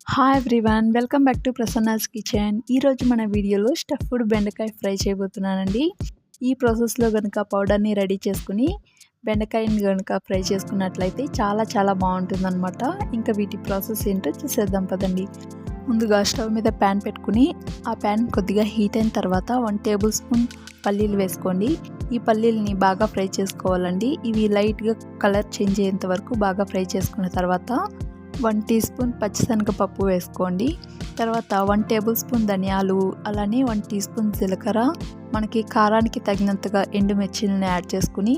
Hi everyone welcome back to Prasanna's kitchen ఈరోజు మన వీడియోలో స్టఫ్డ్ బెండకాయ ఫ్రై చేయబోతున్నానండి. ఈ ప్రాసెస్లో కనుక పౌడర్ని రెడీ చేసుకుని బెండకాయని కనుక ఫ్రై చేసుకున్నట్లయితే చాలా చాలా బాగుంటుందన్నమాట. ఇంకా వీటి ప్రాసెస్ ఏంటో చూసేద్దాం పదండి. ముందుగా స్టవ్ మీద ప్యాన్ పెట్టుకుని ఆ ప్యాన్ కొద్దిగా హీట్ అయిన తర్వాత వన్ టేబుల్ స్పూన్ పల్లీలు వేసుకోండి. ఈ పల్లీలని బాగా ఫ్రై చేసుకోవాలండి. ఇవి లైట్గా కలర్ చేంజ్ అయ్యేంత వరకు బాగా ఫ్రై చేసుకున్న తర్వాత వన్ టీ స్పూన్ పచ్చిశనగపప్పు వేసుకోండి. తర్వాత వన్ టేబుల్ స్పూన్ ధనియాలు అలానే వన్ టీ స్పూన్ జీలకర్ర. మనకి కారానికి తగినంతగా ఎండుమిర్చిలను యాడ్ చేసుకుని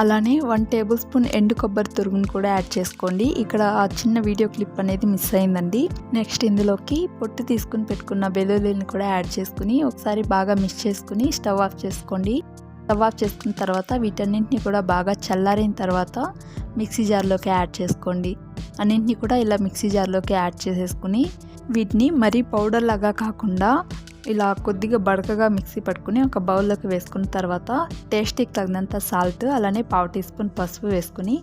అలానే వన్ టేబుల్ స్పూన్ ఎండు కొబ్బరి తురుగును కూడా యాడ్ చేసుకోండి. ఇక్కడ ఆ చిన్న వీడియో క్లిప్ అనేది మిస్ అయిందండి. నెక్స్ట్ ఇందులోకి పొట్టు తీసుకుని పెట్టుకున్న బెల్లుల్లిని కూడా యాడ్ చేసుకుని ఒకసారి బాగా మిక్స్ చేసుకుని స్టవ్ ఆఫ్ చేసుకోండి. స్టవ్ ఆఫ్ చేసుకున్న తర్వాత వీటన్నింటిని కూడా బాగా చల్లారిన తర్వాత మిక్సీ జార్లోకి యాడ్ చేసుకోండి. అన్నింటినీ కూడా ఇలా మిక్సీ జార్లోకి యాడ్ చేసేసుకుని వీటిని మరీ పౌడర్ లాగా కాకుండా ఇలా కొద్దిగా బడకగా మిక్సీ పట్టుకుని ఒక బౌల్లోకి వేసుకున్న తర్వాత టేస్ట్కి తగినంత సాల్ట్ అలానే పావు టీ స్పూన్ పసుపు వేసుకుని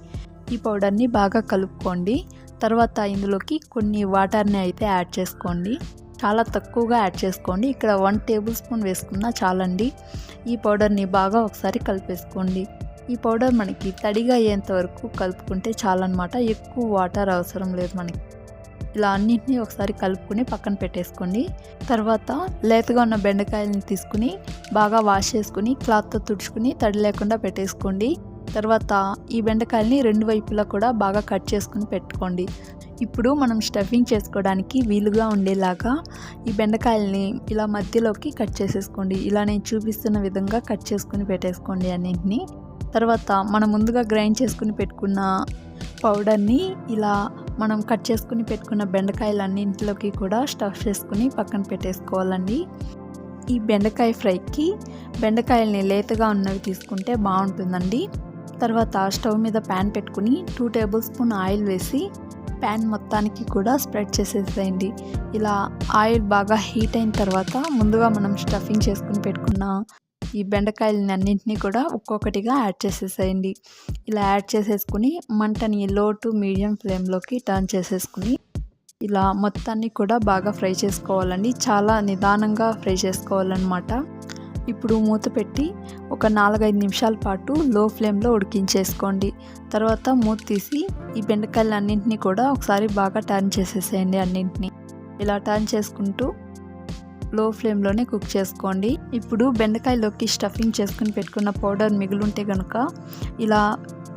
ఈ పౌడర్ని బాగా కలుపుకోండి. తర్వాత ఇందులోకి కొన్ని వాటర్ని అయితే యాడ్ చేసుకోండి. చాలా తక్కువగా యాడ్ చేసుకోండి. ఇక్కడ వన్ టేబుల్ స్పూన్ వేసుకున్నా చాలండి. ఈ పౌడర్ని బాగా ఒకసారి కలిపేసుకోండి. ఈ పౌడర్ మనకి తడిగా అయ్యేంత వరకు కలుపుకుంటే చాలన్నమాట. ఎక్కువ వాటర్ అవసరం లేదు మనకి. ఇలా అన్నింటినీ ఒకసారి కలుపుకుని పక్కన పెట్టేసుకోండి. తర్వాత లేతగా ఉన్న బెండకాయలని తీసుకుని బాగా వాష్ చేసుకుని క్లాత్తో తుడుచుకుని తడి లేకుండా పెట్టేసుకోండి. తర్వాత ఈ బెండకాయలని రెండు వైపులా కూడా బాగా కట్ చేసుకుని పెట్టుకోండి. ఇప్పుడు మనం స్టఫింగ్ చేసుకోవడానికి వీలుగా ఉండేలాగా ఈ బెండకాయలని ఇలా మధ్యలోకి కట్ చేసేసుకోండి. ఇలా నేను చూపిస్తున్న విధంగా కట్ చేసుకుని పెట్టేసుకోండి అన్నింటినీ. తర్వాత మనం ముందుగా గ్రైండ్ చేసుకుని పెట్టుకున్న పౌడర్ని ఇలా మనం కట్ చేసుకుని పెట్టుకున్న బెండకాయలన్నింటిలోకి కూడా స్టఫ్ చేసుకుని పక్కన పెట్టేసుకోవాలండి. ఈ బెండకాయ ఫ్రైకి బెండకాయల్ని లేతగా ఉన్నవి తీసుకుంటే బాగుంటుందండి. తర్వాత స్టవ్ మీద ప్యాన్ పెట్టుకుని టూ టేబుల్ స్పూన్ ఆయిల్ వేసి ప్యాన్ మొత్తానికి కూడా స్ప్రెడ్ చేసేసేయండి. ఇలా ఆయిల్ బాగా హీట్ అయిన తర్వాత ముందుగా మనం స్టఫింగ్ చేసుకుని పెట్టుకున్న ఈ బెండకాయలని అన్నింటినీ కూడా ఒక్కొక్కటిగా యాడ్ చేసేసేయండి. ఇలా యాడ్ చేసేసుకుని మంటని లో టు మీడియం ఫ్లేమ్లోకి టర్న్ చేసేసుకుని ఇలా మొత్తాన్ని కూడా బాగా ఫ్రై చేసుకోవాలండి. చాలా నిదానంగా ఫ్రై చేసుకోవాలన్నమాట. ఇప్పుడు మూత పెట్టి ఒక నాలుగైదు నిమిషాల పాటు లో ఫ్లేమ్లో ఉడికించేసుకోండి. తర్వాత మూత తీసి ఈ బెండకాయలు అన్నింటినీ కూడా ఒకసారి బాగా టర్న్ చేసేసేయండి అన్నింటినీ. ఇలా టర్న్ చేసుకుంటూ లో ఫ్లేమ్లోనే కుక్ చేసుకోండి. ఇప్పుడు బెండకాయలోకి స్టఫింగ్ చేసుకుని పెట్టుకున్న పౌడర్ మిగులుంటే కనుక ఇలా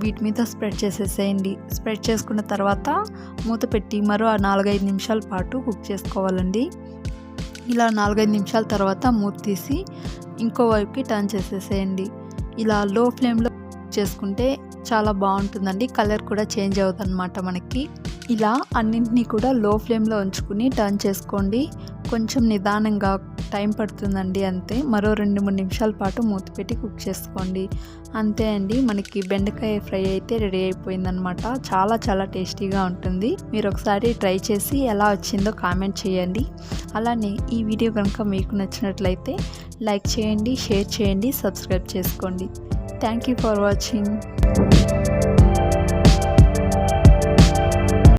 వీటి మీద స్ప్రెడ్ చేసేసేయండి. స్ప్రెడ్ చేసుకున్న తర్వాత మూత పెట్టి మరో నాలుగైదు నిమిషాల పాటు కుక్ చేసుకోవాలండి. ఇలా నాలుగైదు నిమిషాల తర్వాత మూత తీసి ఇంకో వైపుకి టర్న్ చేసేసేయండి. ఇలా లో ఫ్లేమ్లో చేసుకుంటే చాలా బాగుంటుందండి. కలర్ కూడా చేంజ్ అవుతుంది అనమాట మనకి. ఇలా అన్నింటినీ కూడా లో ఫ్లేమ్లో ఉంచుకుని టర్న్ చేసుకోండి. కొంచెం నిదానంగా టైం పడుతుందండి అంతే. మరో రెండు మూడు నిమిషాల పాటు మూత పెట్టి కుక్ చేసుకోండి. అంతే అండి. మనకి బెండకాయ ఫ్రై అయితే రెడీ అయిపోయిందనమాట చాలా చాలా టేస్టీగా ఉంటుంది. మీరు ఒకసారి ట్రై చేసి ఎలా వచ్చిందో కామెంట్ చేయండి. అలానే ఈ వీడియో కనుక మీకు నచ్చినట్లయితే లైక్ చేయండి షేర్ చేయండి సబ్స్క్రైబ్ చేసుకోండి. Thank you for watching.